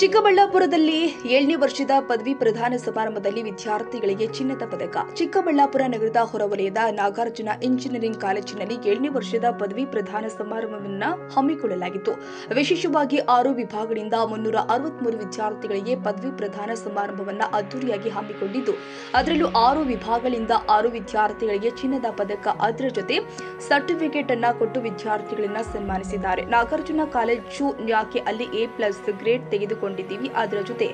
ಚಿಕ್ಕಬಳ್ಳಾಪುರದಲ್ಲಿ ಏಳನೇ ವರ್ಷದ ಪದವಿ ಪ್ರದಾನ ಸಮಾರಂಭದಲ್ಲಿ ವಿದ್ಯಾರ್ಥಿಗಳಿಗೆ ಚಿನ್ನದ ಪದಕ. ಚಿಕ್ಕಬಳ್ಳಾಪುರ ನಗರದ ಹೊರವಲಯದ ನಾಗಾರ್ಜುನ ಇಂಜಿನಿಯರಿಂಗ್ ಕಾಲೇಜಿನಲ್ಲಿ ಏಳನೇ ವರ್ಷದ ಪದವಿ ಪ್ರದಾನ ಸಮಾರಂಭವನ್ನು ಹಮ್ಮಿಕೊಳ್ಳಲಾಗಿತ್ತು. ವಿಶೇಷವಾಗಿ ಆರು ವಿಭಾಗಗಳಿಂದ ಮುನ್ನೂರ ಅರವತ್ಮೂರು ವಿದ್ಯಾರ್ಥಿಗಳಿಗೆ ಪದವಿ ಪ್ರದಾನ ಸಮಾರಂಭವನ್ನು ಅದ್ದೂರಿಯಾಗಿ ಹಮ್ಮಿಕೊಂಡಿದ್ದು, ಅದರಲ್ಲೂ ಆರು ವಿಭಾಗಗಳಿಂದ ಆರು ವಿದ್ಯಾರ್ಥಿಗಳಿಗೆ ಚಿನ್ನದ ಪದಕ. ಅದರ ಜೊತೆ ಸರ್ಟಿಫಿಕೇಟ್ ಅನ್ನು ಕೊಟ್ಟು ವಿದ್ಯಾರ್ಥಿಗಳನ್ನ ಸನ್ಮಾನಿಸಿದ್ದಾರೆ. ನಾಗಾರ್ಜುನ ಕಾಲೇಜು ಯಾಕೆ ಅಲ್ಲಿ ಎ ಪ್ಲಸ್ ಗ್ರೇಡ್ ತೆಗೆದುಕೊಂಡಿದ್ದೀವಿ ಅದರ ಜೊತೆ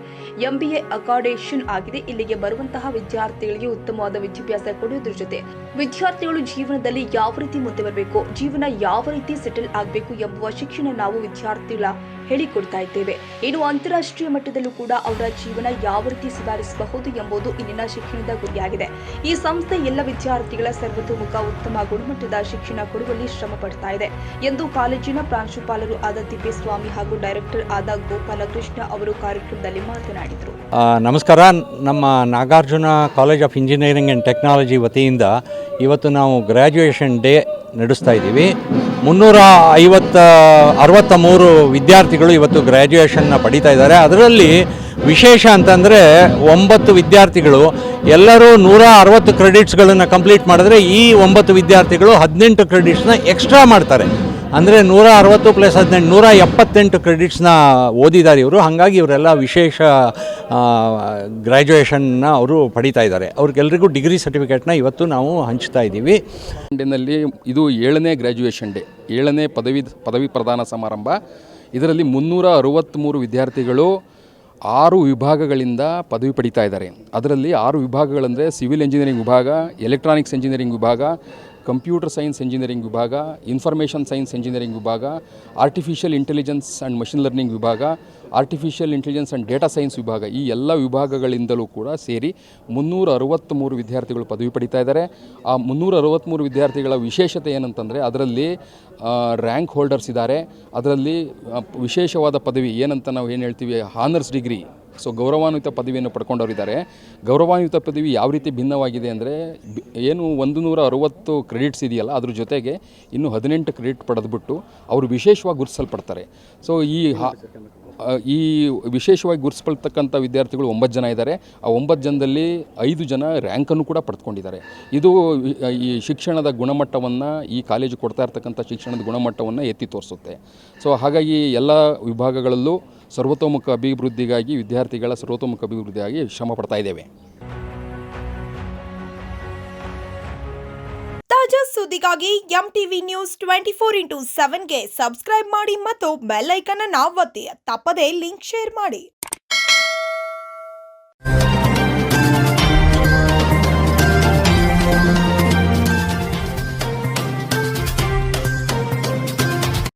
ಎಂಬಿಎ ಅಕಾಡೆಷನ್ ಆಗಿದೆ. ಇಲ್ಲಿಗೆ ಬರುವಂತಹ ವಿದ್ಯಾರ್ಥಿಗಳಿಗೆ ಉತ್ತಮವಾದ ವಿದ್ಯಾಭ್ಯಾಸ ಕೊಡುವುದರ ಜೊತೆ ವಿದ್ಯಾರ್ಥಿಗಳು ಜೀವನದಲ್ಲಿ ಯಾವ ರೀತಿ ಮುಂದೆ ಬರಬೇಕು, ಜೀವನ ಯಾವ ರೀತಿ ಸೆಟಲ್ ಆಗಬೇಕು ಎಂಬುವ ಶಿಕ್ಷಣ ನಾವು ವಿದ್ಯಾರ್ಥಿಗಳ ಹೇಳಿಕೊಡ್ತಾ ಇದ್ದೇವೆ. ಇನ್ನು ಅಂತಾರಾಷ್ಟ್ರೀಯ ಮಟ್ಟದಲ್ಲೂ ಕೂಡ ಅವರ ಜೀವನ ಯಾವ ರೀತಿ ಸುಧಾರಿಸಬಹುದು ಎಂಬುದು ಇಲ್ಲಿನ ಶಿಕ್ಷಣದ ಗುರಿಯಾಗಿದೆ. ಈ ಸಂಸ್ಥೆ ಎಲ್ಲ ವಿದ್ಯಾರ್ಥಿಗಳ ಸರ್ವತೋಮುಖ ಉತ್ತಮ ಗುಣಮಟ್ಟದ ಶಿಕ್ಷಣ ಕೊಡುವಲ್ಲಿ ಶ್ರಮ ಪಡ್ತಾ ಇದೆ ಎಂದು ಕಾಲೇಜಿನ ಪ್ರಾಂಶುಪಾಲರು ಆದ ತಿಪ್ಪೇಸ್ವಾಮಿ ಹಾಗೂ ಡೈರೆಕ್ಟರ್ ಆದ ಗೋಪಾಲಕೃಷ್ಣ ಅವರು ಕಾರ್ಯಕ್ರಮದಲ್ಲಿ ಮಾತನಾಡಿದರು. ನಮಸ್ಕಾರ. ನಮ್ಮ Nagarjuna college of engineering and technology ವತಿಯಿಂದ ಇವತ್ತು ನಾವು ಗ್ರ್ಯಾಜುಯೇಷನ್ ಡೇ ನಡೆಸ್ತಾ ಇದ್ದೀವಿ. ಮುನ್ನೂರ ಐವತ್ತ ಅರವತ್ತ ಮೂರು ವಿದ್ಯಾರ್ಥಿಗಳು ಇವತ್ತು ಗ್ರ್ಯಾಜುಯೇಷನ್ನ ಪಡಿತಾ ಇದ್ದಾರೆ. ಅದರಲ್ಲಿ ವಿಶೇಷ ಅಂತಂದರೆ ಒಂಬತ್ತು ವಿದ್ಯಾರ್ಥಿಗಳು, ಎಲ್ಲರೂ ನೂರ ಅರವತ್ತು ಕ್ರೆಡಿಟ್ಸ್ಗಳನ್ನು ಕಂಪ್ಲೀಟ್ ಮಾಡಿದ್ರೆ ಈ ಒಂಬತ್ತು ವಿದ್ಯಾರ್ಥಿಗಳು ಹದಿನೆಂಟು ಕ್ರೆಡಿಟ್ಸ್ನ ಎಕ್ಸ್ಟ್ರಾ ಮಾಡ್ತಾರೆ. ಅಂದರೆ ನೂರ ಅರವತ್ತು ಪ್ಲಸ್ ಹದಿನೆಂಟು, ನೂರ ಎಪ್ಪತ್ತೆಂಟು ಕ್ರೆಡಿಟ್ಸ್ನ ಓದಿದ್ದಾರೆ ಇವರು. ಹಾಗಾಗಿ ಇವರೆಲ್ಲ ವಿಶೇಷ ಗ್ರ್ಯಾಜುಯೇಷನ್ನ ಅವರು ಪಡೀತಾ ಇದ್ದಾರೆ. ಅವ್ರಿಗೆಲ್ಲರಿಗೂ ಡಿಗ್ರಿ ಸರ್ಟಿಫಿಕೇಟ್ನ ಇವತ್ತು ನಾವು ಹಂಚ್ತಾ ಇದ್ದೀವಿ. ಡೇನಲ್ಲಿ ಇದು ಏಳನೇ ಗ್ರ್ಯಾಜುಯೇಷನ್ ಡೇ ಏಳನೇ ಪದವಿ ಪದವಿ ಪ್ರದಾನ ಸಮಾರಂಭ. ಇದರಲ್ಲಿ ಮುನ್ನೂರ ಅರವತ್ತ್ಮೂರು ವಿದ್ಯಾರ್ಥಿಗಳು ಆರು ವಿಭಾಗಗಳಿಂದ ಪದವಿ ಪಡಿತಾ ಇದ್ದಾರೆ. ಅದರಲ್ಲಿ ಆರು ವಿಭಾಗಗಳಂದರೆ ಸಿವಿಲ್ ಇಂಜಿನಿಯರಿಂಗ್ ವಿಭಾಗ ಎಲೆಕ್ಟ್ರಾನಿಕ್ಸ್ ಇಂಜಿನಿಯರಿಂಗ್ ವಿಭಾಗ ಕಂಪ್ಯೂಟರ್ ಸೈನ್ಸ್ ಇಂಜಿನಿಯರಿಂಗ್ ವಿಭಾಗ, ಇನ್ಫಾರ್ಮೇಷನ್ ಸೈನ್ಸ್ ಇಂಜಿನಿಯರಿಂಗ್ ವಿಭಾಗ artificial intelligence and machine learning ವಿಭಾಗ artificial intelligence and data science ವಿಭಾಗ ಈ ಎಲ್ಲ ವಿಭಾಗಗಳಿಂದಲೂ ಕೂಡ ಸೇರಿ ಮುನ್ನೂರ ಅರವತ್ತ್ಮೂರು ವಿದ್ಯಾರ್ಥಿಗಳು ಪದವಿ ಪಡಿತಾ ಇದ್ದಾರೆ. ಆ ಮುನ್ನೂರ ಅರವತ್ತ್ಮೂರು ವಿದ್ಯಾರ್ಥಿಗಳ ವಿಶೇಷತೆ ಏನಂತಂದರೆ ಅದರಲ್ಲಿ ರ್ಯಾಂಕ್ ಹೋಲ್ಡರ್ಸ್ ಇದ್ದಾರೆ. ಅದರಲ್ಲಿ ವಿಶೇಷವಾದ ಪದವಿ ಏನಂತ ನಾವು ಏನು ಹೇಳ್ತೀವಿ ಹಾನರ್ಸ್ ಡಿಗ್ರಿ ಸೊ ಗೌರವಾನ್ವಿತ ಪದವಿಯನ್ನು ಪಡ್ಕೊಂಡವರಿದ್ದಾರೆ. ಗೌರವಾನ್ವಿತ ಪದವಿ ಯಾವ ರೀತಿ ಭಿನ್ನವಾಗಿದೆ ಅಂದರೆ ಏನು ಒಂದು ನೂರ ಅರವತ್ತು ಕ್ರೆಡಿಟ್ಸ್ ಇದೆಯಲ್ಲ, ಅದ್ರ ಜೊತೆಗೆ ಇನ್ನು ಹದಿನೆಂಟು ಕ್ರೆಡಿಟ್ ಪಡೆದುಬಿಟ್ಟು ಅವರು ವಿಶೇಷವಾಗಿ ಗುರುತಿಸಲ್ಪಡ್ತಾರೆ ಸೊ ಈ ಈ ವಿಶೇಷವಾಗಿ ಗುರುತಿಸ್ಕೊಳ್ತಕ್ಕಂಥ ವಿದ್ಯಾರ್ಥಿಗಳು ಒಂಬತ್ತು ಜನ ಇದ್ದಾರೆ. ಆ ಒಂಬತ್ತು ಜನದಲ್ಲಿ ಐದು ಜನ ರ್ಯಾಂಕನ್ನು ಕೂಡ ಪಡೆದುಕೊಂಡಿದ್ದಾರೆ ಇದು ಈ ಶಿಕ್ಷಣದ ಗುಣಮಟ್ಟವನ್ನು, ಈ ಕಾಲೇಜು ಕೊಡ್ತಾ ಇರ್ತಕ್ಕಂಥ ಶಿಕ್ಷಣದ ಗುಣಮಟ್ಟವನ್ನು ಎತ್ತಿ ತೋರಿಸುತ್ತೆ. ಸೊ ಹಾಗಾಗಿ ಎಲ್ಲ ವಿಭಾಗಗಳಲ್ಲೂ ಸರ್ವತೋಮುಖ ಅಭಿವೃದ್ಧಿಗಾಗಿ, ವಿದ್ಯಾರ್ಥಿಗಳ ಸರ್ವತೋಮುಖ ಅಭಿವೃದ್ಧಿಗಾಗಿ ಶ್ರಮ ಪಡ್ತಾ ಇದ್ದೇವೆ. ತಾಜಾ ಸುದ್ದಿಗಾಗಿ M TV news twenty four into ಸೆವೆನ್ಗೆ subscribe ಮಾಡಿ ಮತ್ತು ಬೆಲ್ ಐಕನ್ ಅನ್ನು ಒತ್ತಿ. ತಪ್ಪದೇ ಲಿಂಕ್ ಶೇರ್ ಮಾಡಿ.